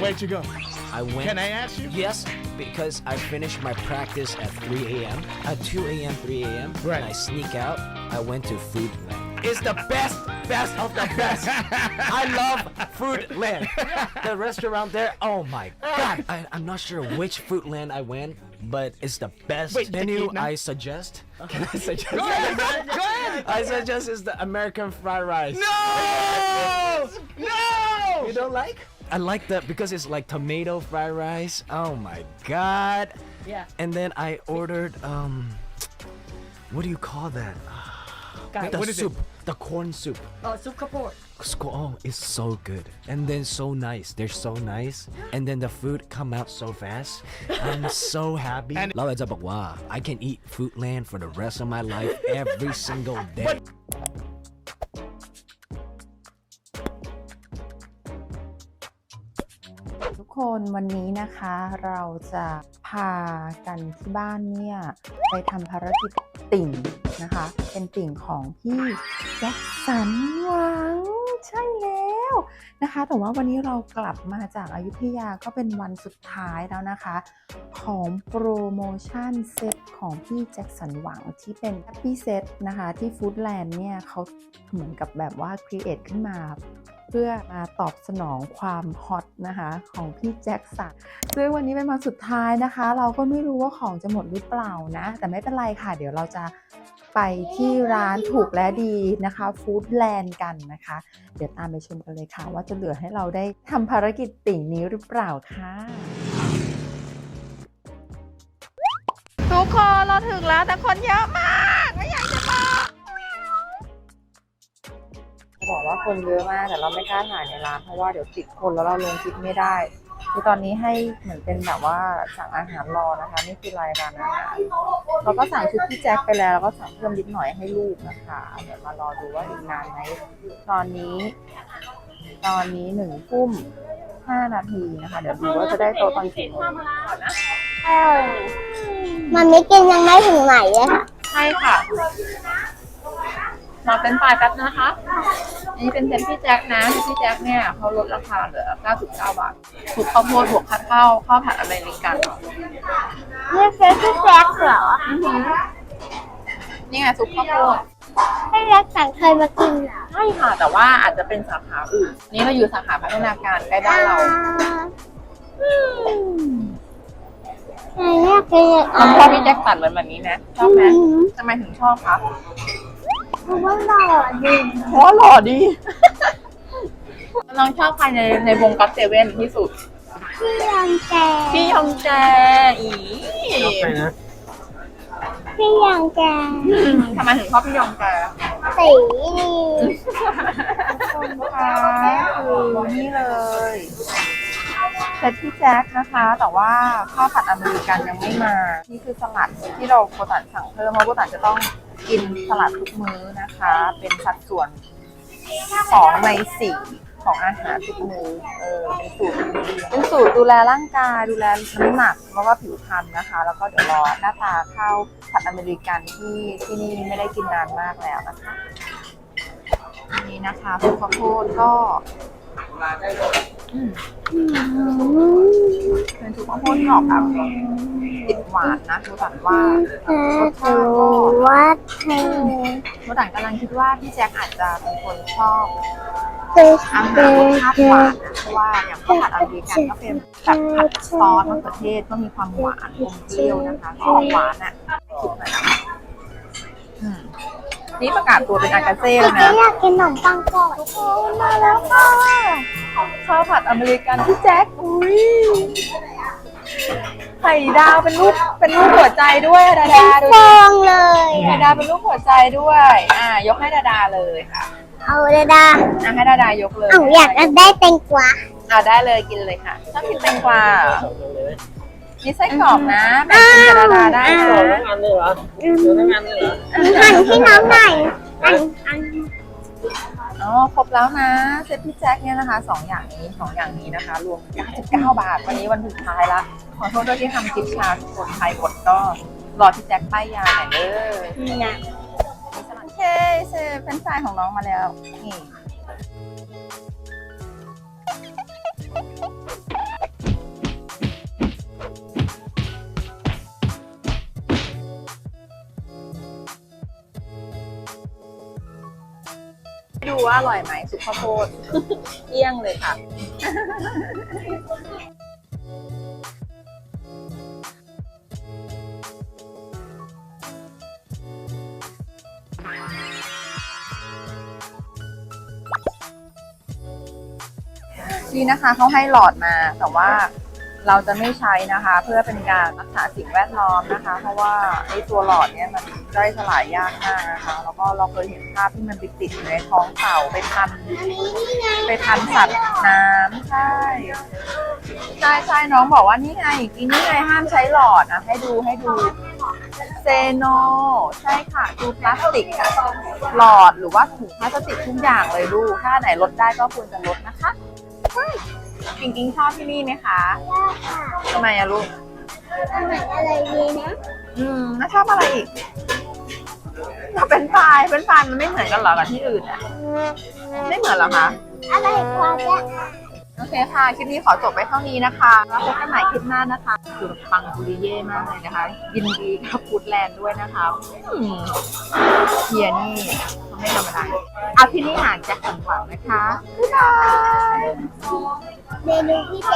where'd you go? I went. Can I ask you? Yes, because I finished my practice at 3 a.m. At uh, 2 a.m., 3 a.m. Right. And I sneak out. I went to Foodland. It's the best, best of the best. I love Foodland. The restaurant there, oh my god. I, I'm not sure which Foodland I went, but it's the best Wait, menu? I suggest. Uh-huh. Can I suggest? Go ahead. Go ahead. I suggest is the American fried rice. No! No! You don't like? I like that because it's like tomato fried rice. Oh my god. Yeah. And then I ordered um what do you call that? Guy. The What is it? soup. The corn soup. เออซุปข้าวโพด Squ- Oh, it's so good. And then so nice. They're so nice. And then the food come out so fast. I'm so happy. And- เราจะบอกว่า I can eat Foodland for the rest of my life every single day. ทุกคนวันนี้นะคะเราจะพากันที่บ้านเนี่ย ไปทำภารกิจติ่งนะคะ เป็นติ่งของพี่แจ็คสันหวังใช่แล้วนะคะ แต่ว่าวันนี้เรากลับมาจากอายุทยาก็เป็นวันสุดท้ายแล้วนะคะ ของโปรโมชั่นเซตของพี่แจ็คสันหวังที่เป็น Happy Set นะคะ ที่ฟู้ดแลนด์เนี่ยเขาเหมือนกับแบบว่าครีเอทขึ้นมา เพื่อมาตอบสนองความฮอตนะคะของพี่แจ็คสันซึ่งวันนี้เป็นวันสุดท้ายนะคะ เราก็ไม่รู้ว่าของจะหมดหรือเปล่านะ แต่ไม่เป็นไรค่ะ เดี๋ยวเราจะไปที่ร้านถูกและดีนะคะฟู้ดแลนด์กันนะคะ เดี๋ยวตามไปชมกันเลยค่ะ ว่าจะเหลือให้เราได้ทำภารกิจติ่งนี้หรือเปล่าค่ะ กคนเราถึงแล้วแต่คนเยอะมากไม่อยากจะบอกบอกว่าคนเยอะมากแต่เราไม่กล้าถ่ายในร้านเพราะว่าเดี๋ยวติดคนแล้วเราลงคลิปไม่ได้ คือตอนนี้ให้เหมือนเป็นแบบว่าสั่งอาหารรอนะคะนี่คือรายร้านอาหารเราก็สั่งชุดพี่แจ็คไปแล้วแล้วก็สั่งเพิ่มนิดหน่อยให้ลูกนะคะเดี๋ยวมารอดูว่าอีกนานไหมตอนนี้ ตอนนี้หนึ่งทุ่มห้านาทีนะคะ เดี๋ยวดูว่าจะได้โตะตอนกี่โมง มันไม่กินยังไม่ถึงไหนเลยค่ะใช่ค่ะรอเป็นปลายแป๊บนะคะ อันนี้เป็นเซนพี่แจ็คนะเซนพี่แจ็คเนี่ยเขาลดราคาเหลือ 99 บาทถูกข้าวโพดบวกข้าวข้าวข้าวผัดอเมริกันนี่เฟซที่แจ็คเหรอนี่ไงซุปข้าวโพดให้แจ็คสั่งเคยมากินเหรอใช่ค่ะ แต่ว่าอาจจะเป็นสาขาอื่น นี่เราอยู่สาขาพัฒนาการใกล้บ้านเรา อืม ไหนอยากกินอะน้องชอบพี่แจ็คสันเหมือนแบบนี้นะชอบไหมทำไมถึงชอบคะเพราะว่าหล่อดีเพราะหล่อดี น้องชอบใครในในวงก็อตเซเว่นที่สุด พี่ยังแจพี่ยองแจอีพี่ยังแจทำไมถึงชอบพี่ยองแจสีดีคนคะคือนี่เลย เซตพี่แจ็คนะคะ แต่ว่าข้าวผัดอเมริกันยังไม่มา นี่คือสลัดที่เราโบตันสั่งเพิ่มเพราะโบตันจะต้องกินสลัดทุกมื้อนะคะ เป็นสัดส่วนสองในสี่ของอาหารทุกมื้อเออเป็นสูตรเป็นสูตรดูแลร่างกายดูแลน้ำหนักแล้วก็ผิวพรรณนะคะ แล้วก็เดี๋ยวรอหน้าตาข้าวผัดอเมริกันที่ที่นี่ไม่ได้กินนานมากแล้วนะคะอันนี้นะคะซุปข้าวโพดก็ เป็นซุปข้าวโพดที่ออกแบบติดหวานนะดูสันว่ารสชาติวัดเธอดูสันกำลังคิดว่าพี่แจ็คอาจจะเป็นคนชอบคืออาหารรสชาติหวานนะเพราะว่าอย่างข้าวผัดอเมริกันก็เป็นแบบผัดซอสมะเขือเทศก็มีความหวานอมเปรี้ยวนะคะก็ออกหวานอะคิดหน่อยนะอืม นี่ประกาศตัวเป็นอากาเซ่แล้วไม่นะอยากกินขนมปังก่อนทุกคนมาแล้วค่ะข้าวผัดอเมริกันพี่แจ็คอุ้ยไข่ดาวเป็นรูปเป็นรูปหัวใจด้วยดาเป็นดาดูฟดิองเลยไข่ดาวเป็นรูปหัวใจด้วย อ่ายกให้ดาดาเลยค่ะ เอาเลยดาอะให้ดาดายกเลยเอาอยากได้แตงกวาอ่าได้เลยกินเลยค่ะชอบกินแตงกวาเหรอมีไส้กรอกนะแบ่งกินกับดาดาได้นะอืมหั่นให้ น้องหน่อยหั่นหั่นอ๋อครบแล้วนะเซตพี่แจ็คเนี่ยนะคะสองอย่างนี้สองอย่างนี้นะคะ รวม 99 บาท วันนี้วันสุดท้ายละ ขอโทษด้วยที่ทำคลิปชาคนไทยกดก็ รอพี่แจ็คป้ายยาหน่อยเด้อนี่นะโอเคเซฟเป็นไฟรายของน้องมาแล้วนี่ ว่าอร่อยไหมซุปข้าวโพดเกลี้ยงเลยค่ะนี่นะคะเขาให้หลอดมาแต่ว่า เราจะไม่ใช้นะคะ เพื่อเป็นการรักษาสิ่งแวดล้อมนะคะ เพราะว่าไอ้ตัวหลอดเนี่ยมันย่อยสลายยากมากนะคะแล้วก็เราเคยเห็นภาพที่มันไปติดอยู่ในท้องเต่าไปพันไปพันสัตว์น้ำใช่ใช่ใช่น้องบอกว่านี่ไงกินนี่ไงห้ามใช้หลอดนะให้ดูให้ดูเซโนใช่ค่ะดูพลาสติกอะหลอดหรือว่าถุงพลาสติกทุกอย่างเลยลูกถ้าไหนลดได้ก็ควรจะลดนะคะใช่ จริงๆชอบที่นี่ไหมคะว่าค่ะทำไมอะลูก อาหารอะไรดีนะอืมแล้วชอบอะไรอีกก็เป็นไฟรายเป็นไฟรายมันไม่เหมือนกันเหรอกับที่อื่นอะไม่เหมือนเหรอคะ อะไรกว่าจะโอเคค่ะ คลิปนี้ขอจบไปเท่านี้นะคะ แล้วพบกันใหม่คลิปหน้านะคะคือปังปุริเย่มากเลยนะคะ ยินดีกับฟูดแลนด์ด้วยนะคะอืมเฮียนี่เขาไม่ธรรมดาเอาที่นี่หาแจ็คสันหวังนะคะ บ๊ายบาย เมนูที่เ